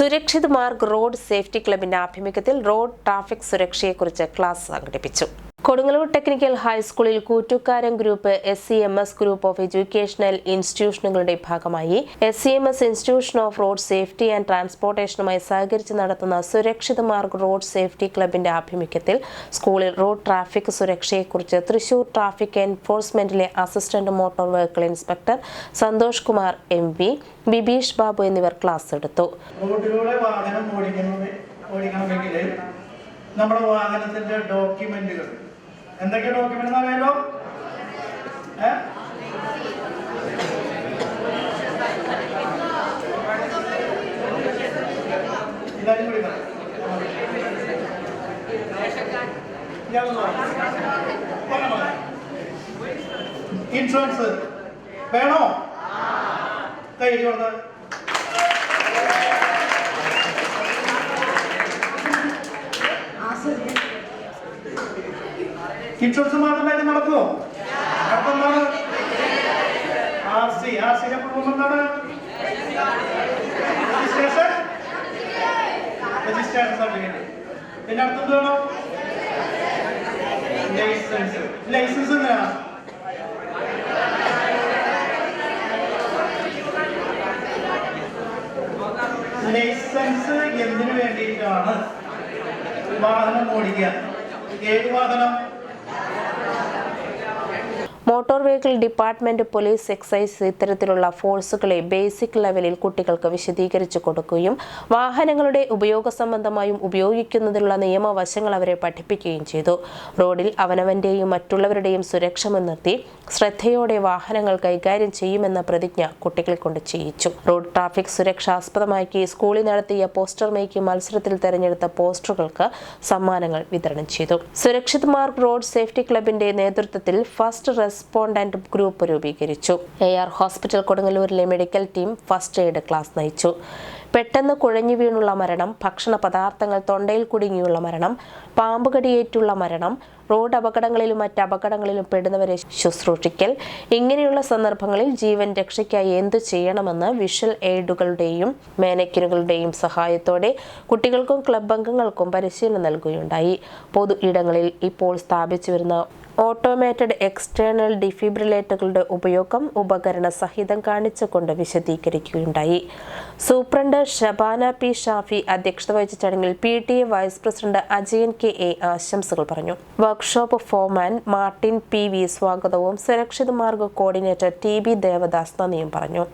Surakshit Marg road safety ക്ലബിന്റെ ആഭിമുഖ്യത്തിൽ road traffic സുരക്ഷയെക്കുറിച്ച് ക്ലാസ് സംഘടിപ്പിച്ചു. കൊടുങ്ങല്ലൂർ ടെക്നിക്കൽ ഹൈസ്കൂളിൽ കൂറ്റുകാരൻ group S C M S group of educational ഇൻസ്റ്റിറ്റ്യൂഷനുകളുടെ ഭാഗമായി S C M S institution of road safety and ട്രാൻസ്പോർട്ടേഷനുമായി സഹകരിച്ച് നടത്തുന്ന സുരക്ഷിത മാർഗ് റോഡ് സേഫ്റ്റി ക്ലബിന്റെ ആഭിമുഖ്യത്തിൽ സ്കൂളിൽ റോഡ് ട്രാഫിക് സുരക്ഷയെക്കുറിച്ച് Thrissur traffic എൻഫോഴ്സ്മെന്റിലെ assistant motor vehicle inspector Santhosh Kumar M V Bibeesh Babu എന്നിവർ class എടുത്തു. നമ്മുടെ വാഹനത്തിന്റെ ഡോക്യുമെന്റുകൾ എന്തൊക്കെ ഡോക്യുമെന്റ് അറിയാലോ ഏ? പറഞ്ഞോ. ഇൻഷുറൻസ് വേണോ കൈ കൊടുത്ത് ഇൻഷുറൻസ് മാത്രമായിട്ട് നടക്കുമോ നടത്തുന്നതാണ് ആർ സി ആർ സിയുടെ കുടുംബം എന്താണ്? രജിസ്ട്രേഷൻ രജിസ്ട്രേഷൻ സർട്ടിഫിക്കറ്റ് പിന്നെ അടുത്തത് വേണോ. ലൈസൻസ് ലൈസൻസ് എന്തിനാ ലൈസൻസ് എന്തിനു വേണ്ടിയിട്ടാണ് വാഹനം ഓടിക്കുക? ഏത് വാഹനം? Motor vehicle department police excise ഇത്തരത്തിലുള്ള ഫോഴ്സുകളെ ബേസിക് ലെവലിൽ കുട്ടികൾക്ക് വിശദീകരിച്ചു കൊടുക്കുകയും വാഹനങ്ങളുടെ ഉപയോഗ സംബന്ധമായും ഉപയോഗിക്കുന്നതിനുള്ള നിയമവശങ്ങൾ അവരെ പഠിപ്പിക്കുകയും ചെയ്തു. റോഡിൽ അവനവന്റെയും മറ്റുള്ളവരുടെയും സുരക്ഷ മുൻനിർത്തി ശ്രദ്ധയോടെ വാഹനങ്ങൾ കൈകാര്യം ചെയ്യുമെന്ന പ്രതിജ്ഞ കുട്ടികളെ കൊണ്ട് ചെയ്യിച്ചു. റോഡ് ട്രാഫിക് സുരക്ഷ ആസ്പദമാക്കി സ്കൂളിൽ നടത്തിയ പോസ്റ്റർ മേക്കിംഗ് മത്സരത്തിൽ തെരഞ്ഞെടുത്ത പോസ്റ്ററുകൾക്ക് സമ്മാനങ്ങൾ വിതരണം ചെയ്തു. സുരക്ഷിത് മാർഗ് റോഡ് സേഫ്റ്റി ക്ലബിന്റെ നേതൃത്വത്തിൽ ഫസ്റ്റ് റെസ്പോണ്ടന്റ് ഗ്രൂപ്പ് രൂപീകരിച്ചു. A R hospital കൊടുങ്ങല്ലൂരിലെ medical team first aid class നയിച്ചു. പെട്ടെന്ന് കുഴഞ്ഞു വീണുള്ള മരണം ഭക്ഷണ പദാർത്ഥങ്ങൾ തൊണ്ടയിൽ കുടുങ്ങിയുള്ള മരണം പാമ്പുകടിയേറ്റുള്ള മരണം റോഡ് അപകടങ്ങളിലും മറ്റ് അപകടങ്ങളിലും പെടുന്നവരെ ശുശ്രൂഷിക്കൽ. ഇങ്ങനെയുള്ള സന്ദർഭങ്ങളിൽ ജീവൻ രക്ഷയ്ക്കായി എന്തു ചെയ്യണമെന്ന് വിഷ്വൽ എയ്ഡുകളുടെയും മാനക്കിനുകളുടെയും സഹായത്തോടെ കുട്ടികൾക്കും ക്ലബ് അംഗങ്ങൾക്കും പരിശീലനം നൽകുകയുണ്ടായി. പൊതു ഇടങ്ങളിൽ ഇപ്പോൾ സ്ഥാപിച്ചു വരുന്ന ഓട്ടോമേറ്റഡ് എക്സ്റ്റേണൽ ഡിഫിബ്രിലേറ്ററുകളുടെ ഉപയോഗം ഉപകരണ സഹിതം കാണിച്ചുകൊണ്ട് വിശദീകരിക്കുകയുണ്ടായി. സൂപ്രണ്ട് ഷബാന പി ഷാഫി അധ്യക്ഷത വഹിച്ച ചടങ്ങിൽ P T A vice president Ajayan K A ആശംസകൾ പറഞ്ഞു. Workshop foreman Martin P V സ്വാഗതവും സുരക്ഷിത മാർഗ കോർഡിനേറ്റർ ടി ബി ദേവദാസ് നന്ദിയും പറഞ്ഞു.